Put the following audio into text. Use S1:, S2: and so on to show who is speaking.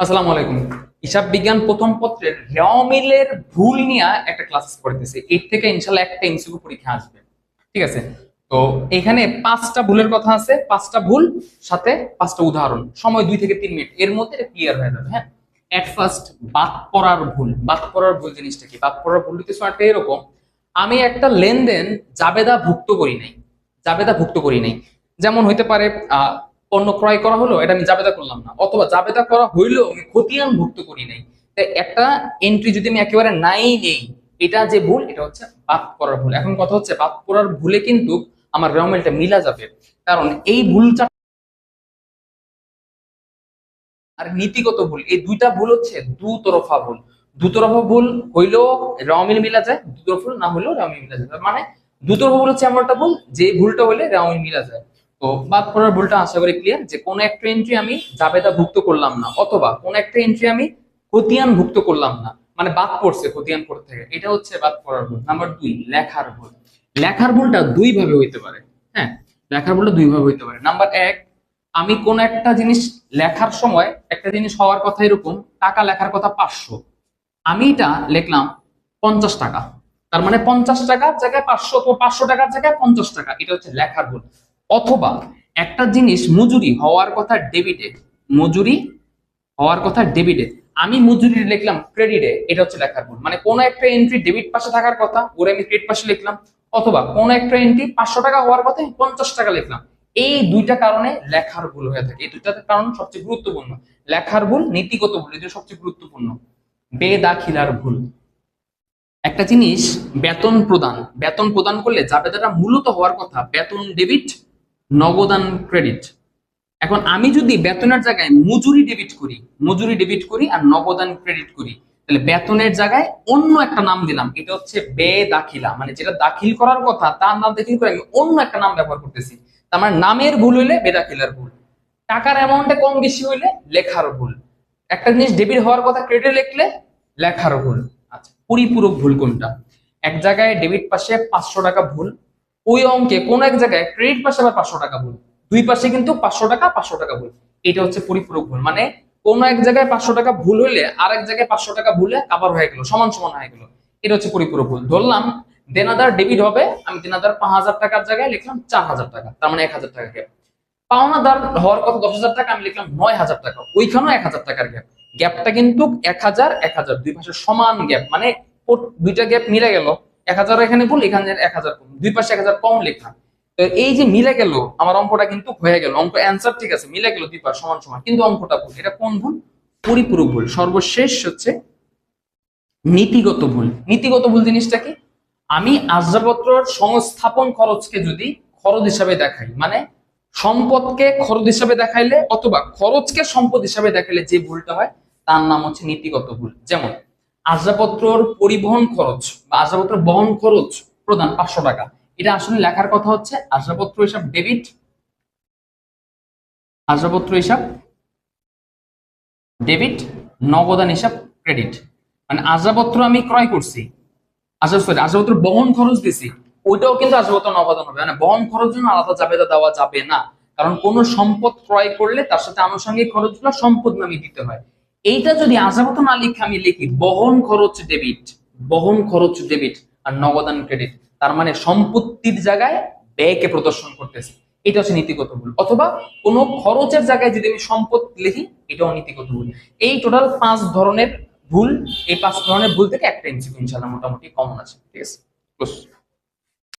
S1: আসসালামু আলাইকুম। হিসাব বিজ্ঞান প্রথম পত্রের রেওমিলের ভুল নিয়ে একটা ক্লাস করতেছে। এর থেকে ইনশাল্লাহ একটা এমসিকিউ পরীক্ষা আসবে। ঠিক আছে? তো এখানে পাঁচটা ভুলের কথা আছে, পাঁচটা ভুল, সাথে পাঁচটা উদাহরণ। সময় দুই থেকে তিন মিনিট। এর মধ্যে ক্লিয়ার হয়ে যাবে হ্যাঁ? এট ফার্স্ট বাদ পড়ার ভুল। বাদ পড়ার ভুল জিনিসটা কি? বাদ পড়ার ভুল কিছু একটা এরকম। আমি একটা লেনদেন জাবেদা ভুক্ত করি নাই। জাবেদা ভুক্ত করি নাই। যেমন হইতে পারে পণ্য ক্রয় করা হলো, এটা আমি জাবেদা করলাম না। অথবা জাবেদা করা হইলেও আমি খতিয়ান ভুক্ত করি নাই। তাই একটা এন্ট্রি যদি আমি একেবারে নাই নেই, এটা যে ভুল, এটা হচ্ছে বাদ করার ভুল। এখন কথা হচ্ছে বাদ করার ভুলে কিন্তু আমার রেওমেলটা মিলা যাবে। কারণ এই ভুলটা আর নীতিগত ভুল, এই দুইটা ভুল হচ্ছে দুতরফা ভুল। দুতরফা ভুল হইলেও রেওমিল মিলা যায়, দুতরফা ভুল না হইলেও রেওমিল মিলা যায়। মানে দুতরফা ভুল হচ্ছে এমন একটা ভুল যে ভুলটা হইলে রেওমিল মিলা যায়। তো বাদ পড়ার ভুলটা আশা করি ক্লিয়ার যে কোন একটা এন্ট্রি আমি জাবেদা ভুক্ত করলাম না, অথবা কোন একটা এন্ট্রি আমি খতিয়ান ভুক্ত করলাম না মানে বাদ পড়ছে খতিয়ান পড়তে থেকে। এটা হচ্ছে বাদ পড়ার ভুল। নাম্বার দুই, লেখার ভুল। লেখার ভুলটা দুই ভাবে হইতে পারে হ্যাঁ? লেখার ভুলটা দুই ভাবে হইতে পারে। নাম্বার এক, আমি কোন একটা জিনিস লেখার সময় একটা জিনিস হওয়ার কথা এরকম, টাকা লেখার কথা পাঁচশো। আমি এটা লিখলাম পঞ্চাশ টাকা। তার মানে পঞ্চাশ টাকার জায়গায় পাঁচশো, তো পাঁচশো টাকার জায়গায় পঞ্চাশ টাকা। এটা হচ্ছে লেখার ভুল। অথবা একটা জিনিস মজুরি হওয়ার কথা ডেবিটে মজুরি হওয়ার কথা ডেবিটে আমি মজুরি লিখলাম ক্রেডিটে এটা হচ্ছে লেখার ভুল মানে কোন একটা এন্ট্রি ডেবিট পাশে থাকার কথা, ওরে আমি ক্রেডিট পাশে লিখলাম, অথবা কোন একটা এন্ট্রি পাঁচশো টাকা হওয়ার কথা আমি পঞ্চাশ টাকা লিখলাম। এই দুইটা কারণে লেখার ভুল হয়ে থাকে। এই দুইটা কারণ সবচেয়ে গুরুত্বপূর্ণ। লেখার ভুল, নীতিগত ভুল এটা সবচেয়ে গুরুত্বপূর্ণ। বেদাখিলার ভুল। একটা জিনিস বেতন প্রদান। বেতন প্রদান করলে যা জাবেদাটা মূলত হওয়ার কথা, বেতন ডেবিট নগদান ক্রেডিট এখন আমি যদি বেতনের জায়গায় মজুরি ডেবিট করি, মজুরি ডেবিট করি আর নগদান ক্রেডিট করি, তাহলে বেতনের জায়গায় অন্য একটা নাম দিলাম। এটা হচ্ছে বে দাখিলা মানে যেটা দাখিল করার কথা, তার নাম দাখিল করে আমি অন্য একটা নাম ব্যবহার করতেছি। তার মানে নামের ভুল হইলে বেদাখিলার ভুল। টাকার অ্যামাউন্টে কম বেশি হইলে লেখার ভুল। একটা জিনিস ডেবিট হওয়ার কথা ক্রেডিট লিখলে লেখার ভুল। আচ্ছা পরিপূরক ভুল কোনটা? এক জায়গায় ডেবিট পাশে পাঁচশো টাকা ভুল ওই অঙ্কে কোন এক জায়গায় ক্রেডিট পাশে আবার পাঁচশো টাকা ভুল। দুই পাশে কিন্তু পাঁচশো টাকা পাঁচশো টাকা ভুল। এটা হচ্ছে পরিপূরক ভুল। মানে কোন এক জায়গায় পাঁচশো টাকা ভুল হইলে আর এক জায়গায় পাঁচশো টাকা ভুলে আবার হয়ে গেল, সমান সমান হয়ে গেল। এটা হচ্ছে পরিপূরক ভুল। ধরলাম দেনাদার ডেবিট হবে, আমি দেনাদার পাঁচ হাজার টাকার জায়গায় লিখলাম চার হাজার টাকা, তার মানে এক হাজার টাকা গ্যাপ পাওনাদার হওয়ার কথা দশ হাজার টাকা, আমি লিখলাম নয় হাজার টাকা, ওইখানেও এক হাজার টাকার গ্যাপ গ্যাপটা কিন্তু এক হাজার এক হাজার, দুই পাশে সমান গ্যাপ মানে দুইটা গ্যাপ মিলে গেল। এক হাজার এখানে ভুল, এখানে এক হাজার কম দুই পাশে এক হাজার কম লেখা। তো এই যে মিলে গেল, আমার অঙ্কটা কিন্তু হয়ে গেল। অঙ্ক অ্যান্সার ঠিক আছে, মিলে গেল দুই পাশ, সমান সমান। কিন্তু অঙ্কটা ভুল। এটা কোন ভুল? পরিপূরক ভুল। সর্বশেষ হচ্ছে নীতিগত ভুল। নীতিগত ভুল জিনিসটা কি? আমি আসবাবপত্রর সংস্থাপন খরচকে যদি খরচ হিসাবে দেখাই মানে সম্পদকে খরচ হিসাবে দেখাইলে অথবা খরচকে সম্পদ হিসাবে দেখাইলে যে ভুলটা হয়, তার নাম হচ্ছে নীতিগত ভুল। যেমন আসবাবপত্রর পরিবহন খরচ বা আসবাবপত্র বহন খরচ প্রদান পাঁচশো টাকা। এটা আসলে লেখার কথা হচ্ছে আসবাবপত্র হিসাব ডেবিট আসবাবপত্র হিসাব ডেবিট নগদান হিসাব ক্রেডিট মানে আসবাবপত্র আমি ক্রয় করছি আসবাব সরি আসবাবপত্র বহন খরচ দিছি, ওইটাও কিন্তু আসবাবপত্র নগদান হবে। মানে বহন খরচ জন্য আলাদা জাবেদা দেওয়া যাবে না। কারণ কোন সম্পদ ক্রয় করলে তার সাথে আনুষঙ্গিক খরচগুলো সম্পদ নামে দিতে হয়। এইটা যদি আসবাবপত্র না লিখে আমি লিখি, বহন খরচ ডেবিট বহন খরচ ডেবিট আর নগদান ক্রেডিট তার মানে সম্পত্তির জায়গায় ব্যয়কে প্রদর্শন করতেছে। এটা হচ্ছে নীতিগত ভুল। অথবা কোনো খরচের জায়গায় যদি আমি সম্পদ লিখি, এটাও নীতিগত ভুল। এই টোটাল পাঁচ ধরনের ভুল, এই পাঁচ ধরনের ভুল থেকে একটা এমসিকিউ ইনশাল্লাহ মোটামুটি কমন আছে। ঠিক আছে.